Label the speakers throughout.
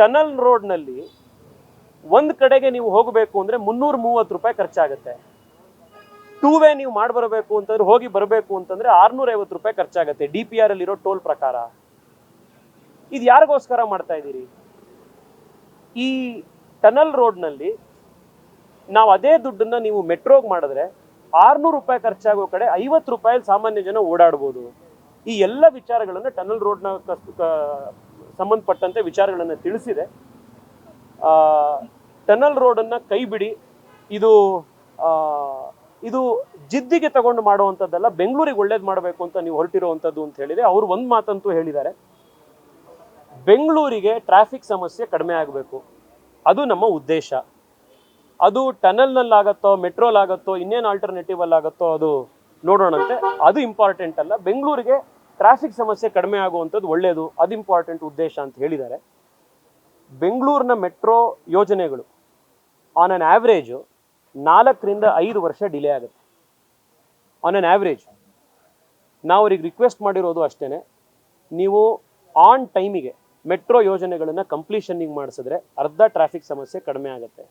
Speaker 1: Tunnel ರೋಡ್ನಲ್ಲಿ ಒಂದು ಕಡೆಗೆ ನೀವು ಹೋಗಬೇಕು ಅಂದರೆ ಮುನ್ನೂರ ಮೂವತ್ತು ರೂಪಾಯಿ ಖರ್ಚಾಗುತ್ತೆ. ಟೂ ವೇ ನೀವು ಮಾಡಿ ಬರಬೇಕು ಅಂತಂದ್ರೆ ಹೋಗಿ ಬರಬೇಕು ಅಂತಂದ್ರೆ ಆರ್ನೂರ ಐವತ್ತು ರೂಪಾಯಿ ಖರ್ಚಾಗುತ್ತೆ ಡಿ ಪಿ ಆರ್ ಅಲ್ಲಿರೋ ಟೋಲ್ ಪ್ರಕಾರ. ಇದು ಯಾರಿಗೋಸ್ಕರ ಮಾಡ್ತಾ ಇದ್ದೀರಿ? ಈ ಟನಲ್ ರೋಡ್ನಲ್ಲಿ ನಾವು ಅದೇ ದುಡ್ಡನ್ನ ನೀವು ಮೆಟ್ರೋಗೆ ಮಾಡಿದ್ರೆ ಆರ್ನೂರು ರೂಪಾಯಿ ಖರ್ಚಾಗೋ ಕಡೆ ಐವತ್ತು ರೂಪಾಯಿ ಸಾಮಾನ್ಯ ಜನ ಓಡಾಡ್ಬೋದು. ಈ ಎಲ್ಲ ವಿಚಾರಗಳನ್ನು ಟನಲ್ ರೋಡ್ನ ಸಂಬಂಧಪಟ್ಟಂತೆ ವಿಚಾರಗಳನ್ನು ತಿಳಿಸಿದೆ. ಟನಲ್ ರೋಡನ್ನು ಕೈ ಬಿಡಿ. ಇದು ಇದು ಜಿದ್ದಿಗೆ ತಗೊಂಡು ಮಾಡುವಂಥದ್ದಲ್ಲ, ಬೆಂಗಳೂರಿಗೆ ಒಳ್ಳೇದು ಮಾಡಬೇಕು ಅಂತ ನೀವು ಹೊರಟಿರುವಂಥದ್ದು ಅಂತ ಹೇಳಿದೆ. ಅವರು ಒಂದು ಮಾತಂತೂ ಹೇಳಿದ್ದಾರೆ. ಬೆಂಗಳೂರಿಗೆ ಟ್ರಾಫಿಕ್ ಸಮಸ್ಯೆ ಕಡಿಮೆ ಆಗಬೇಕು. ಅದು ನಮ್ಮ ಉದ್ದೇಶ. ಅದು ಟನಲ್ನಲ್ಲಾಗತ್ತೋ, ಮೆಟ್ರೋಲಾಗತ್ತೋ, ಇನ್ನೇನು ಆಲ್ಟರ್ನೇಟಿವ್ ಅಲ್ಲಾಗತ್ತೋ ಅದು ನೋಡೋಣಂತೆ. ಅದು ಇಂಪಾರ್ಟೆಂಟ್ ಅಲ್ಲ. ಬೆಂಗಳೂರಿಗೆ ಟ್ರಾಫಿಕ್ ಸಮಸ್ಯೆ ಕಡಿಮೆ ಆಗುವಂಥದ್ದು ಒಳ್ಳೆಯದು ಅದು ಇಂಪಾರ್ಟೆಂಟ್ ಉದ್ದೇಶ ಅಂತ ಹೇಳಿದ್ದಾರೆ. ಬೆಂಗಳೂರಿನ ಮೆಟ್ರೋ ಯೋಜನೆಗಳು ಆನ್ ಆನ್ ಆ್ಯಾವ್ರೇಜು ನಾಲ್ಕರಿಂದ ಐದು ವರ್ಷ ಡಿಲೇ ಆಗುತ್ತೆ. ಆನ್ ಆನ್ ಆ್ಯಾವ್ರೇಜ್ ನಾವು ಅವ್ರಿಗೆ ರಿಕ್ವೆಸ್ಟ್ ಮಾಡಿರೋದು ಅಷ್ಟೇ ನೀವು ಆನ್ ಟೈಮಿಗೆ ಮೆಟ್ರೋ ಯೋಜನೆಗಳನ್ನು ಕಂಪ್ಲೀಷನ್ನಿಗೆ ಮಾಡಿಸಿದ್ರೆ ಅರ್ಧ ಟ್ರಾಫಿಕ್ ಸಮಸ್ಯೆ ಕಡಿಮೆ ಆಗುತ್ತೆ.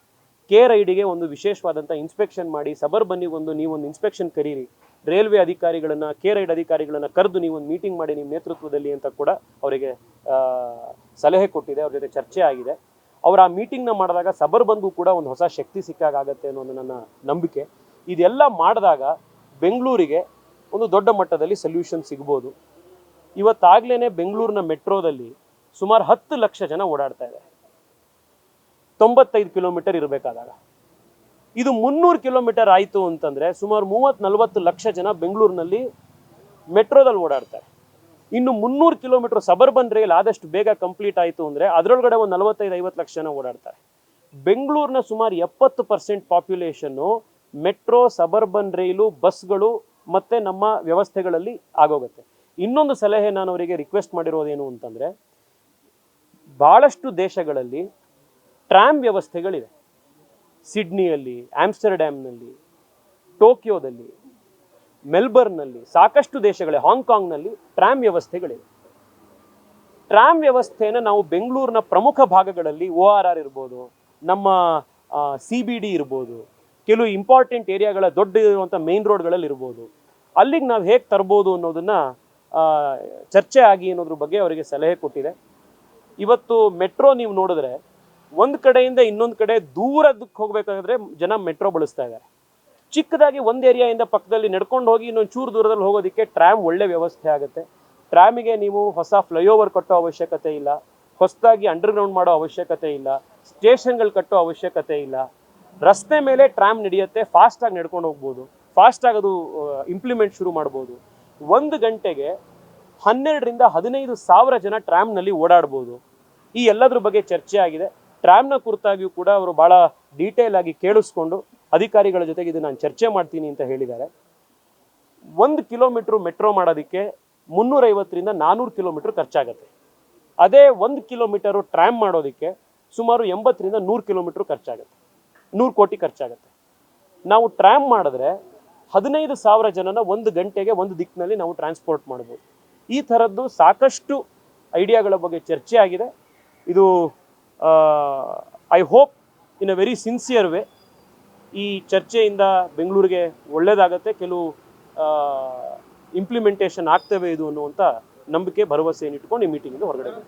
Speaker 1: ಕೆ ರೈಡಿಗೆ ಒಂದು ವಿಶೇಷವಾದಂಥ ಇನ್ಸ್ಪೆಕ್ಷನ್ ಮಾಡಿ ಸಬರ್ಬನ್ನಿಗೆ ಒಂದು, ನೀವೊಂದು ಇನ್ಸ್ಪೆಕ್ಷನ್ ಕರೀರಿ. ರೈಲ್ವೆ ಅಧಿಕಾರಿಗಳನ್ನು, ಕೆ ರೈಡ್ ಅಧಿಕಾರಿಗಳನ್ನು ಕರೆದು ನೀವೊಂದು ಮೀಟಿಂಗ್ ಮಾಡಿ ನಿಮ್ಮ ನೇತೃತ್ವದಲ್ಲಿ ಅಂತ ಕೂಡ ಅವರಿಗೆ ಸಲಹೆ ಕೊಟ್ಟಿದೆ. ಅವ್ರ ಜೊತೆ ಚರ್ಚೆ ಆಗಿದೆ. ಅವ್ರು ಆ ಮೀಟಿಂಗ್ನ ಮಾಡಿದಾಗ ಸಬರ್ಬನ್ಗೂ ಕೂಡ ಒಂದು ಹೊಸ ಶಕ್ತಿ ಸಿಕ್ಕಾಗತ್ತೆ ಅನ್ನೋದು ನನ್ನ ನಂಬಿಕೆ. ಇದೆಲ್ಲ ಮಾಡಿದಾಗ ಬೆಂಗಳೂರಿಗೆ ಒಂದು ದೊಡ್ಡ ಮಟ್ಟದಲ್ಲಿ ಸೊಲ್ಯೂಷನ್ ಸಿಗ್ಬೋದು. ಇವತ್ತಾಗ್ಲೇ ಬೆಂಗಳೂರಿನ ಮೆಟ್ರೋದಲ್ಲಿ ಸುಮಾರು ಹತ್ತು ಲಕ್ಷ ಜನ ಓಡಾಡ್ತಾ ಇದೆ ತೊಂಬತ್ತೈದು ಕಿಲೋಮೀಟರ್ ಇರಬೇಕಾದಾಗ. ಇದು ಮುನ್ನೂರು ಕಿಲೋಮೀಟರ್ ಆಯಿತು ಅಂತಂದರೆ ಸುಮಾರು ಮೂವತ್ತು ನಲವತ್ತು ಲಕ್ಷ ಜನ ಬೆಂಗಳೂರಿನಲ್ಲಿ ಮೆಟ್ರೋದಲ್ಲಿ ಓಡಾಡ್ತಾರೆ. ಇನ್ನು ಮುನ್ನೂರು ಕಿಲೋಮೀಟರ್ ಸಬರ್ಬನ್ ರೈಲ್ ಆದಷ್ಟು ಬೇಗ ಕಂಪ್ಲೀಟ್ ಆಯಿತು ಅಂದರೆ ಅದರೊಳಗಡೆ ಒಂದು ನಲವತ್ತೈದು, ಐವತ್ತು ಲಕ್ಷ ಜನ ಓಡಾಡ್ತಾರೆ. ಬೆಂಗಳೂರಿನ ಸುಮಾರು ಎಪ್ಪತ್ತು ಪರ್ಸೆಂಟ್ ಪಾಪ್ಯುಲೇಷನ್ನು ಮೆಟ್ರೋ ಸಬರ್ಬನ್ ರೈಲು ಬಸ್ಗಳು ಮತ್ತು ನಮ್ಮ ವ್ಯವಸ್ಥೆಗಳಲ್ಲಿ ಆಗೋಗುತ್ತೆ. ಇನ್ನೊಂದು ಸಲಹೆ ನಾನು ಅವರಿಗೆ ರಿಕ್ವೆಸ್ಟ್ ಮಾಡಿರೋದೇನು ಅಂತಂದರೆ ಭಾಳಷ್ಟು ದೇಶಗಳಲ್ಲಿ ಟ್ರಾಮ್ ವ್ಯವಸ್ಥೆಗಳಿವೆ. ಸಿಡ್ನಿಯಲ್ಲಿ ಆಮ್ಸ್ಟರ್ಡ್ಯಾಮ್ನಲ್ಲಿ ಟೋಕಿಯೋದಲ್ಲಿ, ಮೆಲ್ಬರ್ನ್ನಲ್ಲಿ, ಸಾಕಷ್ಟು ದೇಶಗಳೇ, ಹಾಂಗ್ಕಾಂಗ್ನಲ್ಲಿ ಟ್ರಾಮ್ ವ್ಯವಸ್ಥೆಗಳಿವೆ. ಟ್ರಾಮ್ ವ್ಯವಸ್ಥೆಯನ್ನು ನಾವು ಬೆಂಗಳೂರಿನ ಪ್ರಮುಖ ಭಾಗಗಳಲ್ಲಿ ಓ ಆರ್ ಆರ್ ಇರ್ಬೋದು, ನಮ್ಮ ಸಿ ಬಿ ಡಿ ಇರ್ಬೋದು, ಕೆಲವು ಇಂಪಾರ್ಟೆಂಟ್ ಏರಿಯಾಗಳ ದೊಡ್ಡ ಇರುವಂಥ ಮೇನ್ ರೋಡ್ಗಳಲ್ಲಿ ಇರ್ಬೋದು. ಅಲ್ಲಿಗೆ ನಾವು ಹೇಗೆ ತರ್ಬೋದು ಅನ್ನೋದನ್ನು ಚರ್ಚೆ ಆಗಿ ಅನ್ನೋದ್ರ ಬಗ್ಗೆ ಅವರಿಗೆ ಸಲಹೆ ಕೊಟ್ಟಿದೆ. ಇವತ್ತು ಮೆಟ್ರೋ ನೀವು ನೋಡಿದ್ರೆ ಒಂದು ಕಡೆಯಿಂದ ಇನ್ನೊಂದು ಕಡೆ ದೂರದಕ್ಕೆ ಹೋಗಬೇಕಾದ್ರೆ ಜನ ಮೆಟ್ರೋ ಬಳಸ್ತಾ ಇದ್ದಾರೆ ಚಿಕ್ಕದಾಗಿ ಒಂದು ಏರಿಯಾಯಿಂದ ಪಕ್ಕದಲ್ಲಿ ನಡ್ಕೊಂಡು ಹೋಗಿ ಇನ್ನೊಂದು ಚೂರು ದೂರದಲ್ಲಿ ಹೋಗೋದಕ್ಕೆ ಟ್ರ್ಯಾಮ್ ಒಳ್ಳೆ ವ್ಯವಸ್ಥೆ ಆಗುತ್ತೆ. ಟ್ರ್ಯಾಮಿಗೆ ನೀವು ಹೊಸ ಫ್ಲೈಓವರ್ ಕಟ್ಟೋ ಅವಶ್ಯಕತೆ ಇಲ್ಲ. ಹೊಸದಾಗಿ ಅಂಡರ್ಗ್ರೌಂಡ್ ಮಾಡೋ ಅವಶ್ಯಕತೆ ಇಲ್ಲ. ಸ್ಟೇಷನ್ಗಳು ಕಟ್ಟೋ ಅವಶ್ಯಕತೆ ಇಲ್ಲ. ರಸ್ತೆ ಮೇಲೆ ಟ್ರಾಮ್ ನಡೆಯುತ್ತೆ ಫಾಸ್ಟಾಗಿ ನಡ್ಕೊಂಡು ಹೋಗ್ಬೋದು. ಫಾಸ್ಟಾಗಿ ಅದು ಇಂಪ್ಲಿಮೆಂಟ್ ಶುರು ಮಾಡ್ಬೋದು. ಒಂದು ಗಂಟೆಗೆ ಹನ್ನೆರಡರಿಂದ ಹದಿನೈದು ಸಾವಿರ ಜನ ಟ್ರಾಮ್ನಲ್ಲಿ ಓಡಾಡ್ಬೋದು. ಈ ಎಲ್ಲದ್ರ ಬಗ್ಗೆ ಚರ್ಚೆ ಆಗಿದೆ. ಟ್ರಾಮ್ನ ಕುರಿತಾಗಿಯೂ ಕೂಡ ಅವರು ಭಾಳ ಡೀಟೇಲ್ ಆಗಿ ಕೇಳಿಸ್ಕೊಂಡು ಅಧಿಕಾರಿಗಳ ಜೊತೆಗೆ ಇದು ನಾನು ಚರ್ಚೆ ಮಾಡ್ತೀನಿ ಅಂತ ಹೇಳಿದ್ದಾರೆ. ಒಂದು ಕಿಲೋಮೀಟ್ರ್ ಮೆಟ್ರೋ ಮಾಡೋದಕ್ಕೆ ಮುನ್ನೂರೈವತ್ತರಿಂದ ನಾನ್ನೂರು ಕಿಲೋಮೀಟ್ರ್ ಖರ್ಚಾಗತ್ತೆ. ಅದೇ ಒಂದು ಕಿಲೋಮೀಟರು ಟ್ರ್ಯಾಮ್ ಮಾಡೋದಕ್ಕೆ ಸುಮಾರು ಎಂಬತ್ತರಿಂದ ನೂರು ಕಿಲೋಮೀಟ್ರ್ ಖರ್ಚಾಗತ್ತೆ. ನೂರು ಕೋಟಿ ಖರ್ಚಾಗತ್ತೆ. ನಾವು ಟ್ರ್ಯಾಮ್ ಮಾಡಿದ್ರೆ ಹದಿನೈದು ಸಾವಿರ ಜನನ ಒಂದು ಗಂಟೆಗೆ ಒಂದು ದಿಕ್ಕಿನಲ್ಲಿ ನಾವು ಟ್ರಾನ್ಸ್ಪೋರ್ಟ್ ಮಾಡ್ಬೋದು. ಈ ಥರದ್ದು ಸಾಕಷ್ಟು ಐಡಿಯಾಗಳ ಬಗ್ಗೆ ಚರ್ಚೆ ಆಗಿದೆ. ಇದು I hope in a very sincere way ಈ ಚರ್ಚೆಯಿಂದ ಬೆಂಗಳೂರಿಗೆ ಒಳ್ಳೆಯದಾಗತ್ತೆ ಕೆಲವು ಇಂಪ್ಲಿಮೆಂಟೇಷನ್ ಆಗ್ತವೆ ಇದು ಅನ್ನುವಂಥ ನಂಬಿಕೆ, ಭರವಸೆಯನ್ನು ಇಟ್ಕೊಂಡು ಈ ಮೀಟಿಂಗಿಂದ ಹೊರಗಡೆ.